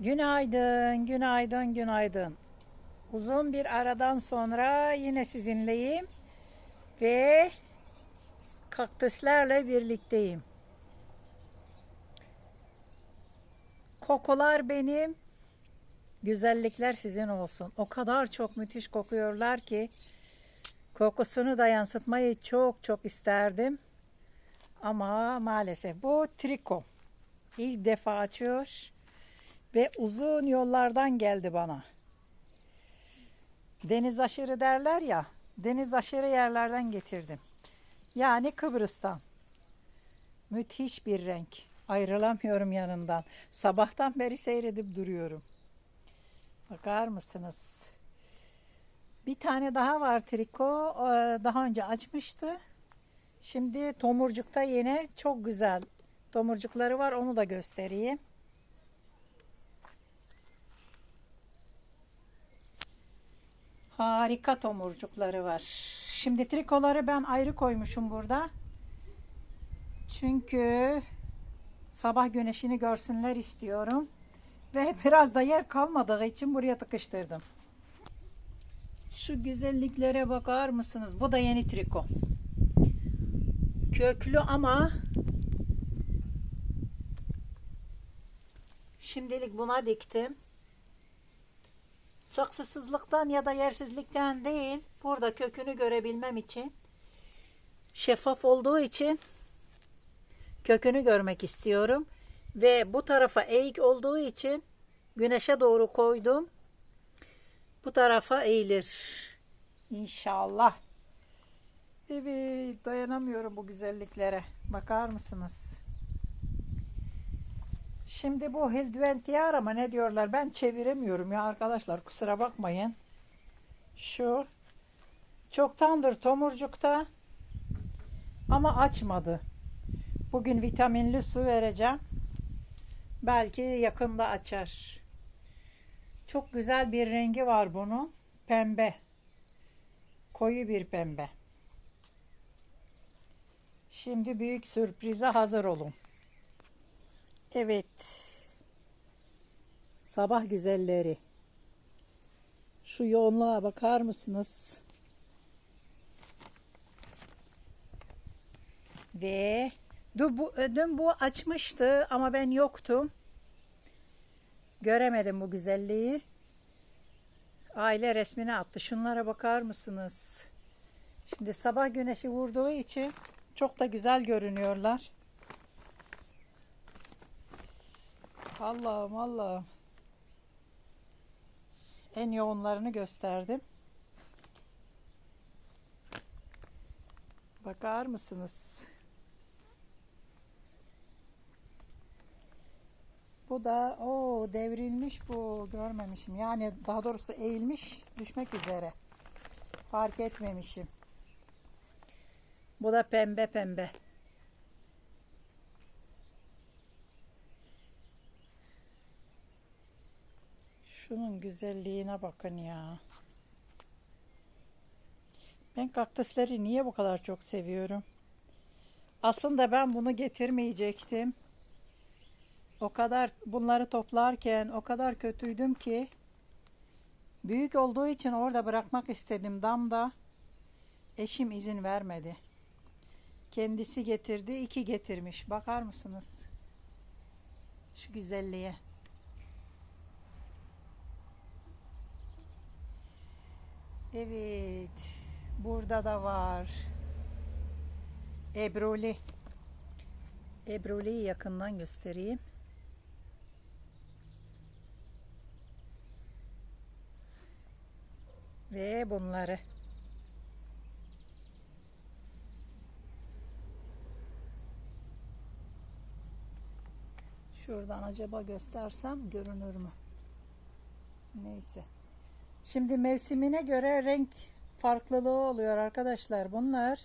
Günaydın, günaydın, günaydın. Uzun bir aradan sonra yine sizinleyim ve kaktüslerle birlikteyim. Kokular benim, güzellikler sizin olsun. O kadar çok müthiş kokuyorlar ki kokusunu da yansıtmayı çok çok isterdim. Ama maalesef bu triko. İlk defa açıyor ve uzun yollardan geldi bana. Deniz aşırı derler ya, deniz aşırı yerlerden getirdim. Yani Kıbrıs'tan. Müthiş bir renk. Ayrılamıyorum yanından. Sabahtan beri seyredip duruyorum. Bakar mısınız? Bir tane daha var triko. Ee, Daha önce açmıştı. Şimdi tomurcukta yine çok güzel tomurcukları var. Onu da göstereyim. Harika tomurcukları var. Şimdi trikoları ben ayrı koymuşum burada. Çünkü sabah güneşini görsünler istiyorum. Ve biraz da yer kalmadığı için buraya tıkıştırdım. Şu güzelliklere bakar mısınız? Bu da yeni triko. Köklü ama şimdilik buna diktim. Saksısızlıktan ya da yersizlikten değil, burada kökünü görebilmem için şeffaf olduğu için kökünü görmek istiyorum ve bu tarafa eğik olduğu için güneşe doğru koydum. Bu tarafa eğilir. İnşallah. Evet, dayanamıyorum bu güzelliklere. Bakar mısınız? Şimdi bu Hildventiyar ama ne diyorlar ben çeviremiyorum ya arkadaşlar kusura bakmayın. Şu çoktandır tomurcukta ama açmadı. Bugün vitaminli su vereceğim. Belki yakında açar. Çok güzel bir rengi var bunun. Pembe. Koyu bir pembe. Şimdi büyük sürprize hazır olun. Evet. Sabah güzelleri. Şu yoğunluğa bakar mısınız? Ve dün bu, dün bu açmıştı ama ben yoktum. Göremedim bu güzelliği. Aile resmini attı. Şunlara bakar mısınız? Şimdi sabah güneşi vurduğu için çok da güzel görünüyorlar. Allah'ım Allah'ım. En yoğunlarını gösterdim. Bakar mısınız? Bu da o devrilmiş bu görmemişim. Yani daha doğrusu eğilmiş düşmek üzere. Fark etmemişim. Bu da pembe pembe. Şunun güzelliğine bakın ya. Ben kaktüsleri niye bu kadar çok seviyorum? Aslında ben bunu getirmeyecektim. O kadar bunları toplarken o kadar kötüydüm ki büyük olduğu için orada bırakmak istedim damda. Eşim izin vermedi. Kendisi getirdi, iki getirmiş. Bakar mısınız? Şu güzelliğe. Evet. Burada da var. Ebruli. Ebruli'yi yakından göstereyim. Ve bunları. Şuradan acaba göstersem görünür mü? Neyse. Şimdi mevsimine göre renk farklılığı oluyor arkadaşlar. Bunlar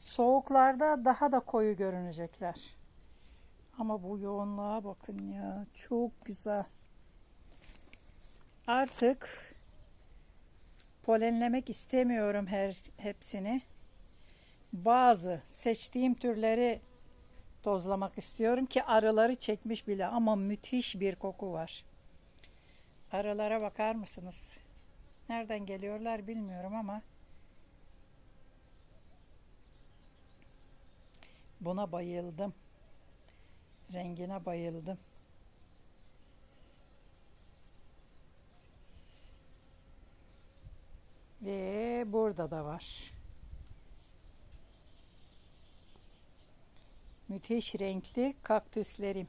soğuklarda daha da koyu görünecekler. Ama bu yoğunluğa bakın ya. Çok güzel. Artık polenlemek istemiyorum her hepsini. Bazı seçtiğim türleri tozlamak istiyorum ki arıları çekmiş bile ama müthiş bir koku var. Arılara bakar mısınız? Nereden geliyorlar bilmiyorum ama buna bayıldım. Rengine bayıldım. Ve burada da var. Müthiş renkli kaktüslerim.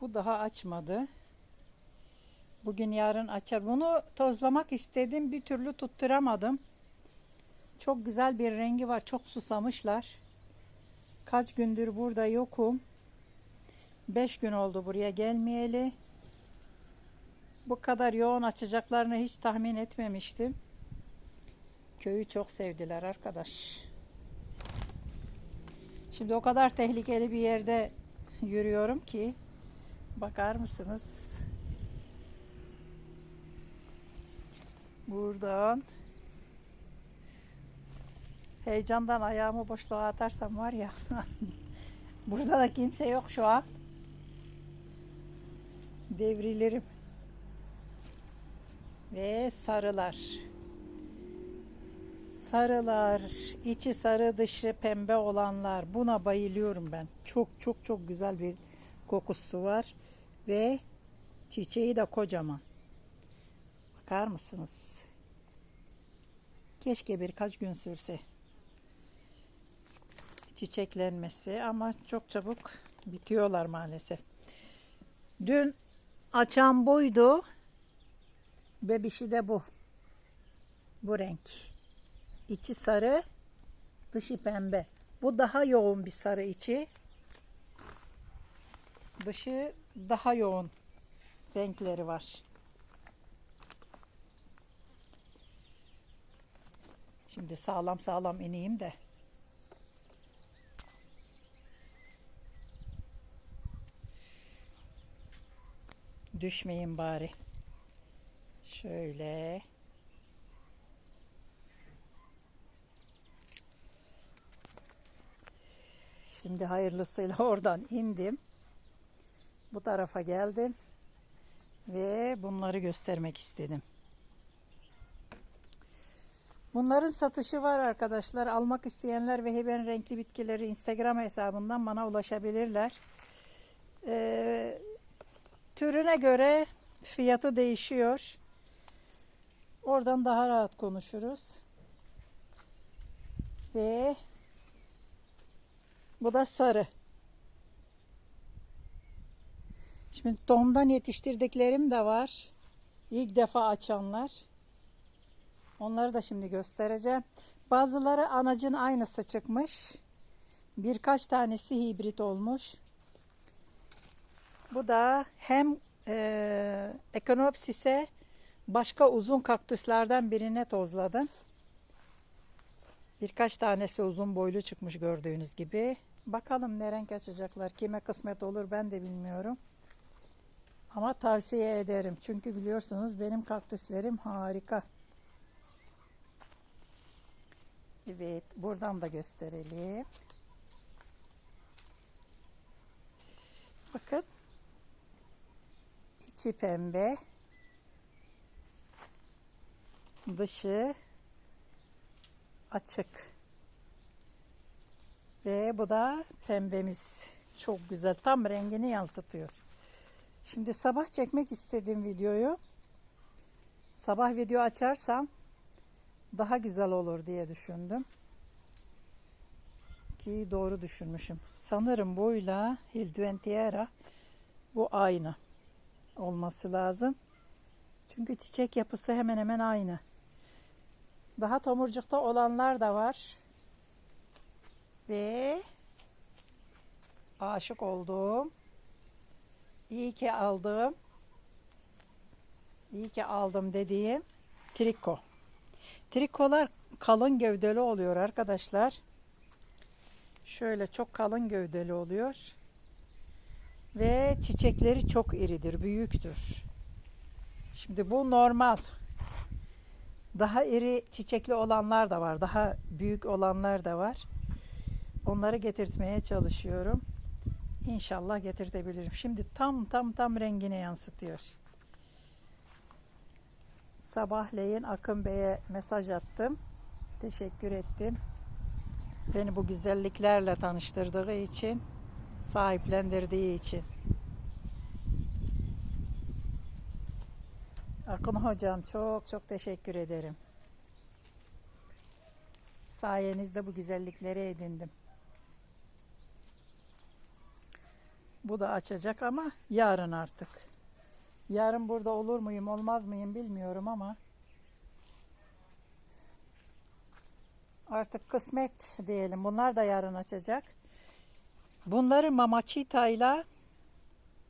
Bu daha açmadı. Bugün yarın açar. Bunu tozlamak istedim. Bir türlü tutturamadım. Çok güzel bir rengi var. Çok susamışlar. Kaç gündür burada yokum. 5 gün oldu buraya gelmeyeli. Bu kadar yoğun açacaklarını hiç tahmin etmemiştim. Köyü çok sevdiler arkadaş. Şimdi o kadar tehlikeli bir yerde yürüyorum ki bakar mısınız? Buradan heyecandan ayağımı boşluğa atarsam var ya burada da kimse yok şu an. Devrilirim. Ve sarılar. Sarılar, içi sarı dışı pembe olanlar. Buna bayılıyorum ben. Çok çok çok güzel bir kokusu var. Ve çiçeği de kocaman. Bakar mısınız? Keşke birkaç gün sürse. Çiçeklenmesi ama çok çabuk bitiyorlar maalesef. Dün açan buydu. Bebişi de bu. Bu renk. İçi sarı, dışı pembe. Bu daha yoğun bir sarı içi. Dışı daha yoğun renkleri var. Şimdi sağlam sağlam ineyim de. Düşmeyin bari. Şöyle. Şimdi hayırlısıyla oradan indim. Bu tarafa geldim. Ve bunları göstermek istedim. Bunların satışı var arkadaşlar. Almak isteyenler ve Heben Renkli Bitkileri Instagram hesabından bana ulaşabilirler. Ee, türüne göre fiyatı değişiyor. Oradan daha rahat konuşuruz. Ve bu da sarı. Şimdi tohumdan yetiştirdiklerim de var. İlk defa açanlar. Onları da şimdi göstereceğim. Bazıları anacın aynısı çıkmış. Birkaç tanesi hibrit olmuş. Bu da hem e, Echinopsis'e başka uzun kaktüslerden birine tozladım. Birkaç tanesi uzun boylu çıkmış gördüğünüz gibi. Bakalım ne renk açacaklar. Kime kısmet olur ben de bilmiyorum. Ama tavsiye ederim. Çünkü biliyorsunuz benim kaktüslerim harika. Evet, buradan da gösterelim. Bakın. İçi pembe. Dışı açık. Ve bu da pembemiz. Çok güzel. Tam rengini yansıtıyor. Şimdi sabah çekmek istediğim videoyu sabah video açarsam daha güzel olur diye düşündüm. Ki doğru düşünmüşüm. Sanırım boyla Hilduentiera bu aynı olması lazım. Çünkü çiçek yapısı hemen hemen aynı. Daha tomurcukta olanlar da var. Ve aşık oldum. İyi ki aldım. İyi ki aldım dediğim triko. Trikolar kalın gövdeli oluyor arkadaşlar. Şöyle çok kalın gövdeli oluyor. Ve çiçekleri çok iridir, büyüktür. Şimdi bu normal. Daha iri çiçekli olanlar da var. Daha büyük olanlar da var. Onları getirtmeye çalışıyorum. İnşallah getirtebilirim. Şimdi tam tam tam rengine yansıtıyor. Sabahleyin Akın Bey'e mesaj attım. Teşekkür ettim. Beni bu güzelliklerle tanıştırdığı için, sahiplendirdiği için. Akın hocam çok çok teşekkür ederim. Sayenizde bu güzellikleri edindim. Bu da açacak ama yarın artık. Yarın burada olur muyum olmaz mıyım bilmiyorum ama artık kısmet diyelim. Bunlar da yarın açacak. Bunları mamachita ile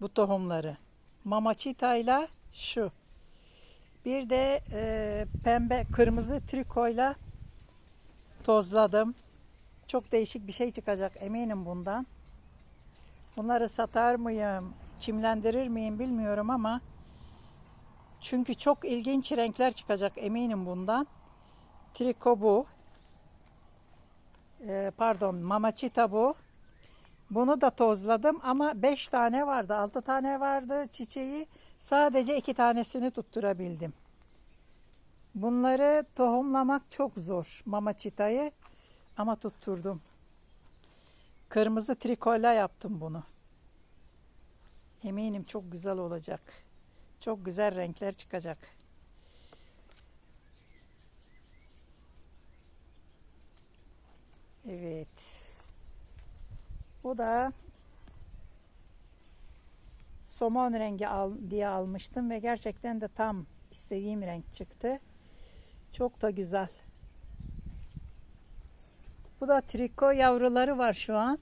bu tohumları. Mamachita ile şu. Bir de e, pembe kırmızı trikoyla tozladım. Çok değişik bir şey çıkacak eminim bundan. Bunları satar mıyım, çimlendirir miyim bilmiyorum ama çünkü çok ilginç renkler çıkacak eminim bundan. Triko bu. Ee, pardon, mamachita bu. Bunu da tozladım ama 5 tane vardı, 6 tane vardı çiçeği. Sadece 2 tanesini tutturabildim. Bunları tohumlamak çok zor mamachitayı ama tutturdum. Kırmızı trikoyla yaptım bunu. Eminim çok güzel olacak. Çok güzel renkler çıkacak. Evet. Bu da somon rengi al, diye almıştım ve gerçekten de tam istediğim renk çıktı. Çok da güzel. Bu da triko yavruları var şu an.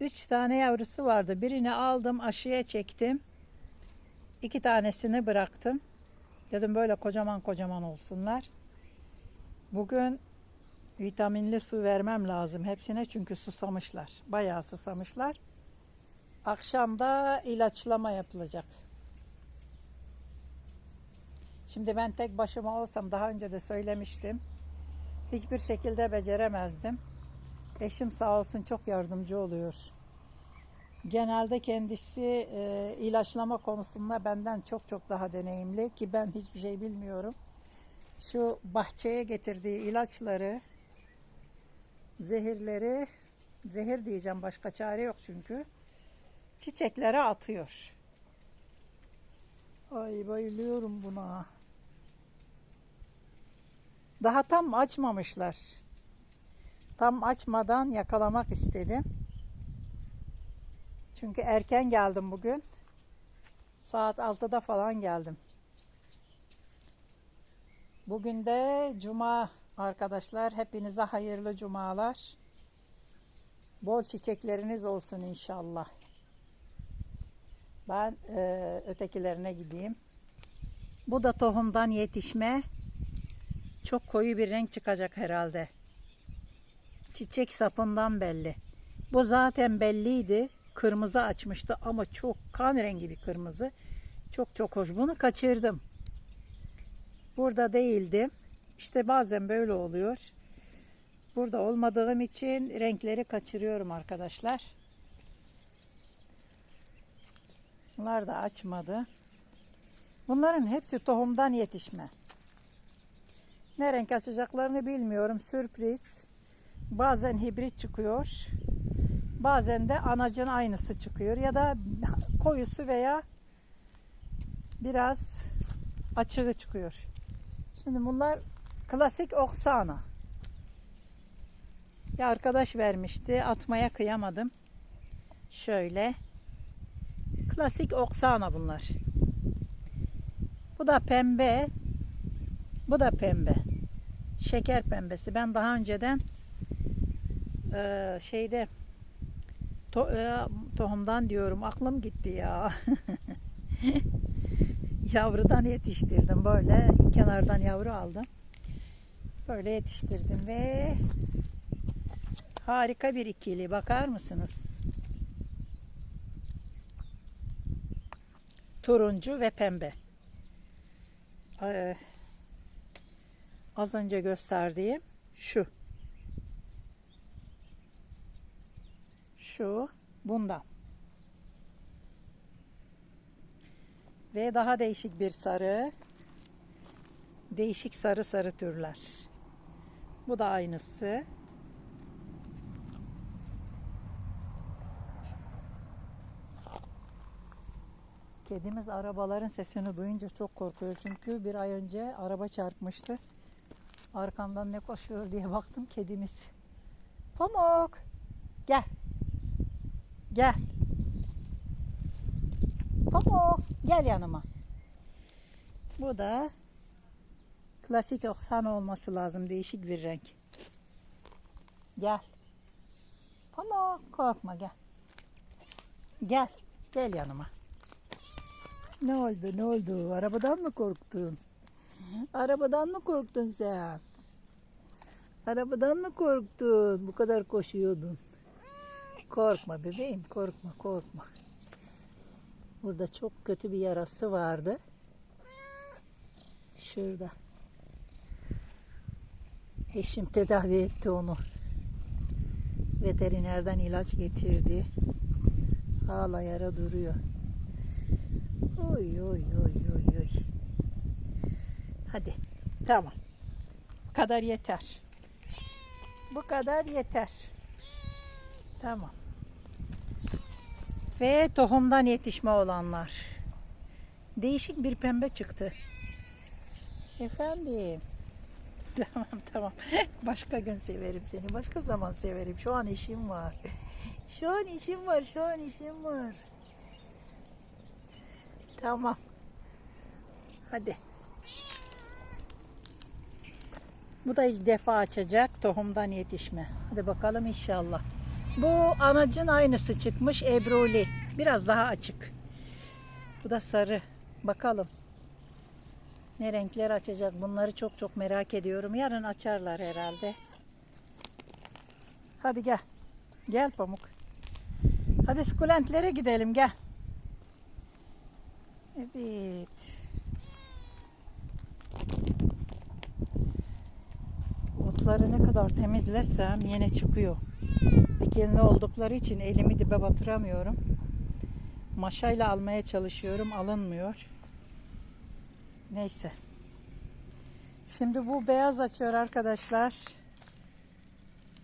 Üç tane yavrusu vardı. Birini aldım aşıya çektim. İki tanesini bıraktım. Dedim böyle kocaman kocaman olsunlar. Bugün vitaminli su vermem lazım hepsine çünkü susamışlar. Bayağı susamışlar. Akşam da ilaçlama yapılacak. Şimdi ben tek başıma olsam daha önce de söylemiştim. Hiçbir şekilde beceremezdim. Eşim sağ olsun çok yardımcı oluyor. Genelde kendisi e, ilaçlama konusunda benden çok çok daha deneyimli ki ben hiçbir şey bilmiyorum. Şu bahçeye getirdiği ilaçları, zehirleri, zehir diyeceğim başka çare yok çünkü. Çiçeklere atıyor. Ay bayılıyorum buna. Daha tam açmamışlar. Tam açmadan yakalamak istedim. Çünkü erken geldim bugün. Saat 6'da falan geldim. Bugün de cuma arkadaşlar. Hepinize hayırlı cumalar. Bol çiçekleriniz olsun inşallah. Ben e, ötekilerine gideyim. Bu da tohumdan yetişme. Çok koyu bir renk çıkacak herhalde. Çiçek sapından belli. Bu zaten belliydi. Kırmızı açmıştı ama çok kan rengi bir kırmızı. Çok çok hoş. Bunu kaçırdım. Burada değildim. İşte bazen böyle oluyor. Burada olmadığım için renkleri kaçırıyorum arkadaşlar. Bunlar da açmadı. Bunların hepsi tohumdan yetişme. Ne renk açacaklarını bilmiyorum. Sürpriz. Bazen hibrit çıkıyor. Bazen de anacın aynısı çıkıyor. Ya da koyusu veya biraz açığı çıkıyor. Şimdi bunlar klasik oksana. Bir arkadaş vermişti. Atmaya kıyamadım. Şöyle. Klasik oksana bunlar. Bu da pembe. Bu da pembe. Şeker pembesi. Ben daha önceden e, şeyde to, e, tohumdan diyorum. Aklım gitti ya. Yavrudan yetiştirdim. Böyle kenardan yavru aldım. Böyle yetiştirdim ve harika bir ikili. Bakar mısınız? Turuncu ve pembe. Ee, Az önce gösterdiğim şu. Şu bundan. Ve daha değişik bir sarı. Değişik sarı sarı türler. Bu da aynısı. Kedimiz arabaların sesini duyunca çok korkuyor. Çünkü bir ay önce araba çarpmıştı. Arkamdan ne koşuyor diye baktım kedimiz. Pamuk gel. Gel. Pamuk gel yanıma. Bu da klasik oksan olması lazım. Değişik bir renk. Gel. Pamuk korkma gel. Gel. Gel yanıma. Ne oldu ne oldu? Arabadan mı korktun? Arabadan mı korktun sen? Arabadan mı korktun? Bu kadar koşuyordun. Korkma bebeğim korkma korkma. Burada çok kötü bir yarası vardı. Şurada. Eşim tedavi etti onu. Veterinerden ilaç getirdi. Hala yara duruyor. Oy oy oy oy oy. Hadi. Tamam. Bu kadar yeter. Bu kadar yeter. Tamam. Ve tohumdan yetişme olanlar. Değişik bir pembe çıktı. Efendim. Tamam tamam. Başka gün severim seni. Başka zaman severim. Şu an işim var. Şu an işim var. Şu an işim var. Tamam. Hadi. Bu da ilk defa açacak tohumdan yetişme. Hadi bakalım inşallah. Bu anacın aynısı çıkmış Ebruli. Biraz daha açık. Bu da sarı. Bakalım. Ne renkler açacak? Bunları çok çok merak ediyorum. Yarın açarlar herhalde. Hadi gel. Gel Pamuk. Hadi sukulentlere gidelim gel. Evet. Otları ne kadar temizlesem yine çıkıyor. Dikenli oldukları için elimi dibe batıramıyorum. Maşayla almaya çalışıyorum. Alınmıyor. Neyse. Şimdi bu beyaz açıyor arkadaşlar.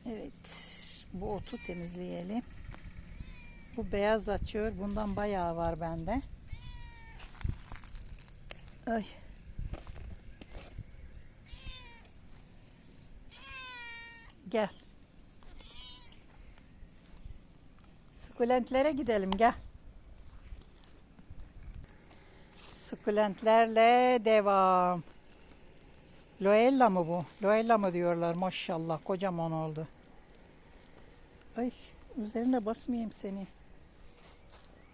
Evet. Bu otu temizleyelim. Bu beyaz açıyor. Bundan bayağı var bende. Ay. Gel. Sukulentlere gidelim gel. Sukulentlerle devam. Loella mı bu? Loella mı diyorlar maşallah kocaman oldu. Ay üzerine basmayayım seni.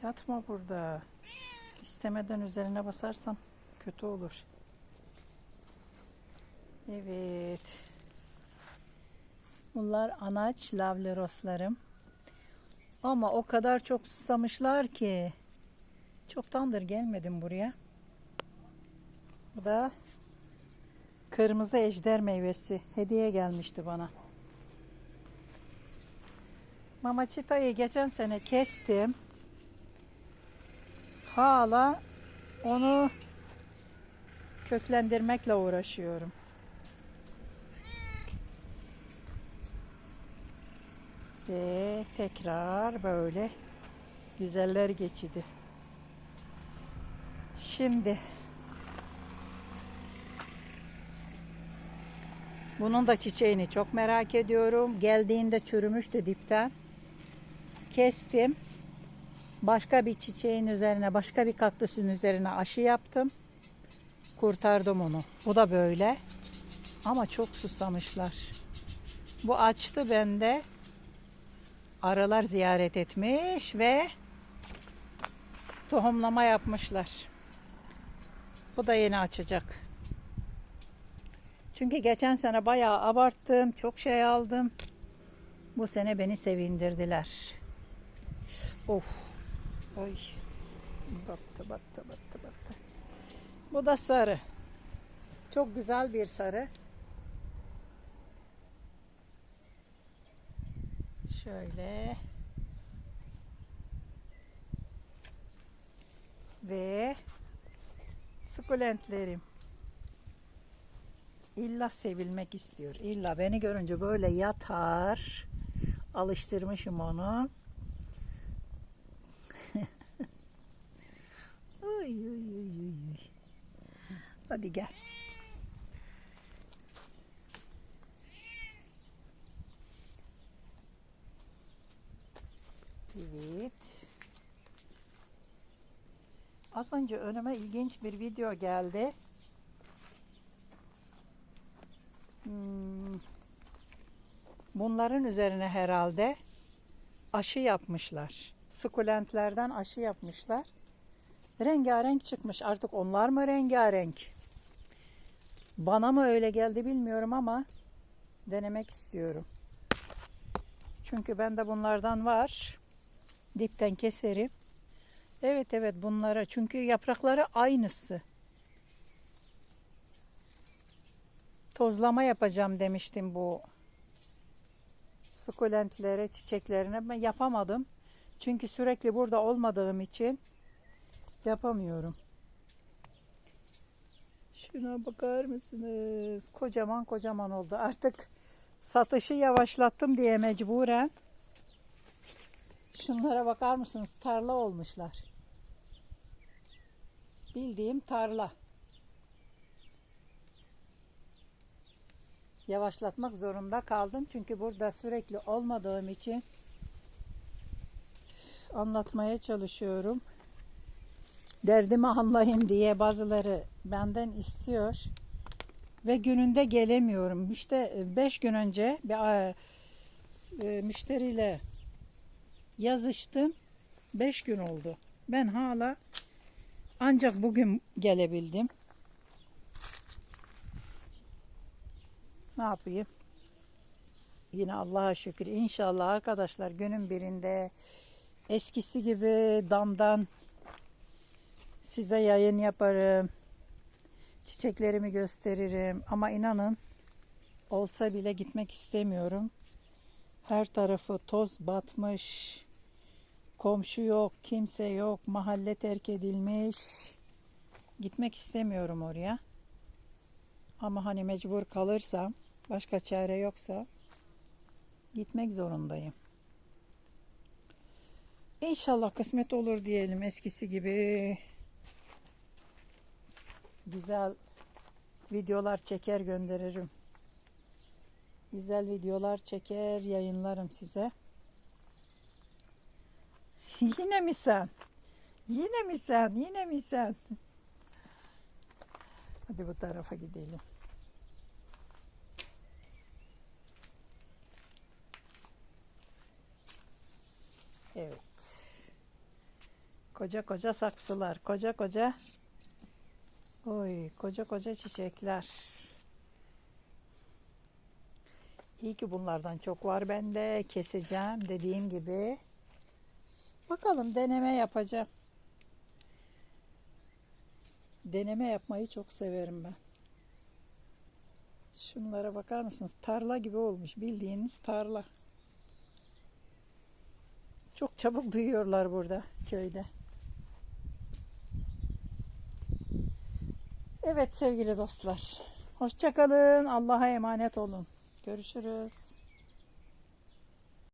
Yatma burada. İstemeden üzerine basarsam kötü olur. Evet. Bunlar anaç lavleroslarım. Ama o kadar çok susamışlar ki. Çoktandır gelmedim buraya. Bu da kırmızı ejder meyvesi. Hediye gelmişti bana. Mamacita'yı geçen sene kestim. Hala onu köklendirmekle uğraşıyorum. Ve tekrar böyle güzeller geçidi. Şimdi bunun da çiçeğini çok merak ediyorum. Geldiğinde çürümüştü dipten. Kestim. Başka bir çiçeğin üzerine, başka bir kaktüsün üzerine aşı yaptım. Kurtardım onu. Bu da böyle. Ama çok susamışlar. Bu açtı bende. Arılar ziyaret etmiş ve tohumlama yapmışlar. Bu da yeni açacak. Çünkü geçen sene bayağı abarttım. Çok şey aldım. Bu sene beni sevindirdiler. Of. Ay. Battı battı battı battı. Bu da sarı. Çok güzel bir sarı. Şöyle. Ve sukulentlerim. İlla sevilmek istiyor. İlla beni görünce böyle yatar. Alıştırmışım onu. uy, uy, uy, uy. Hadi gel. Evet. Az önce önüme ilginç bir video geldi. Hmm. Bunların üzerine herhalde aşı yapmışlar. Sukulentlerden aşı yapmışlar. Rengarenk çıkmış. Artık onlar mı rengarenk? Bana mı öyle geldi bilmiyorum ama denemek istiyorum. Çünkü bende bunlardan var. Dipten keserim. Evet evet bunlara çünkü yaprakları aynısı. Tozlama yapacağım demiştim bu sukulentlere, çiçeklerine. Ben yapamadım. Çünkü sürekli burada olmadığım için yapamıyorum. Şuna bakar mısınız? Kocaman kocaman oldu. Artık satışı yavaşlattım diye mecburen. Şunlara bakar mısınız? Tarla olmuşlar. Bildiğim tarla. Yavaşlatmak zorunda kaldım. Çünkü burada sürekli olmadığım için anlatmaya çalışıyorum. Derdimi anlayın diye bazıları benden istiyor. Ve gününde gelemiyorum. İşte 5 gün önce bir e, müşteriyle yazıştım. 5 gün oldu. Ben hala ancak bugün gelebildim. Ne yapayım? Yine Allah'a şükür. İnşallah arkadaşlar günün birinde eskisi gibi damdan size yayın yaparım. Çiçeklerimi gösteririm. Ama inanın olsa bile gitmek istemiyorum. Her tarafı toz batmış. Komşu yok, kimse yok, mahalle terk edilmiş. Gitmek istemiyorum oraya. Ama hani mecbur kalırsam, başka çare yoksa gitmek zorundayım. İnşallah kısmet olur diyelim eskisi gibi. Güzel videolar çeker gönderirim. Güzel videolar çeker yayınlarım size. Yine mi sen? Yine mi sen? Yine mi sen? Hadi bu tarafa gidelim. Evet. Koca koca saksılar, koca koca Oy, koca koca çiçekler. İyi ki bunlardan çok var bende. Keseceğim dediğim gibi. Bakalım deneme yapacağım. Deneme yapmayı çok severim ben. Şunlara bakar mısınız? Tarla gibi olmuş. Bildiğiniz tarla. Çok çabuk büyüyorlar burada köyde. Evet sevgili dostlar. Hoşçakalın. Allah'a emanet olun. Görüşürüz.